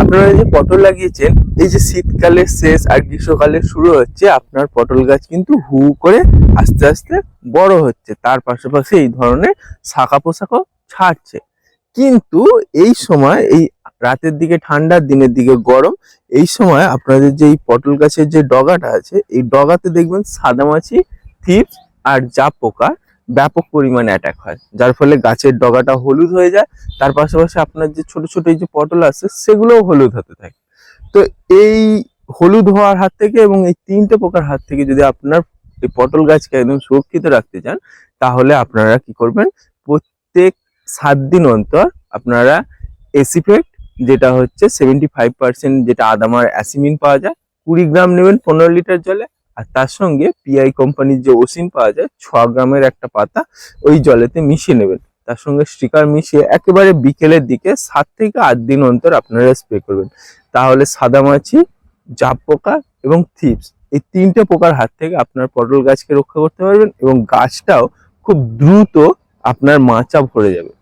আপনারা যে পটল লাগিয়েছেন, এই যে শীতকালের শেষ আর গ্রীষ্মকালের শুরু হচ্ছে, আপনার পটল গাছ কিন্তু হু করে আস্তে আস্তে বড় হচ্ছে। তার পাশাপাশি এই ধরনের শাখা পোশাকও ছাড়ছে। কিন্তু এই সময়, এই রাতের দিকে ঠান্ডার দিনের দিকে গরম, এই সময় আপনাদের যে এই পটল গাছের যে ডগাটা আছে, এই ডগাতে দেখবেন সাদামাছি, থিপস আর জাপ পোকা ব্যাপক পরিমাণে অ্যাটাক হয়। যার ফলে গাছের ডগাটা হলুদ হয়ে যায়। তার পাশাপাশি আপনার যে ছোট ছোট এই যে পটল আছে, সেগুলোও হলুদ হতে থাকে। তো এই হলুদ হওয়ার হাত থেকে এবং এই তিনটে পোকার হাত থেকে যদি আপনার এই পটল গাছকে একদম সুরক্ষিত রাখতে চান, তাহলে আপনারা কি করবেন? প্রত্যেক সাত দিন অন্তর আপনারা এসিফেক্ট যেটা হচ্ছে সেভেন্টি ফাইভ পার্সেন্ট যেটা আদামার অ্যাসিমিন পাওয়া যায়, কুড়ি গ্রাম নেবেন পনেরো লিটার জলে। আর তার সঙ্গে পিআই কোম্পানির যে ওসিন পাওয়া যায় ছ গ্রামের একটা পাতা, ওই জলেতে মিশিয়ে নেবেন। তার সঙ্গে স্টিকার মিশিয়ে একেবারে বিকেলের দিকে সাত থেকে আট দিন অন্তর আপনারা স্প্রে করবেন। তাহলে সাদামাছি জাপ পোকা এবং থিপস এই তিনটে পোকার হাত থেকে আপনার পটল গাছকে রক্ষা করতে পারবেন এবং গাছটাও খুব দ্রুত আপনার মাচা ভরে যাবে।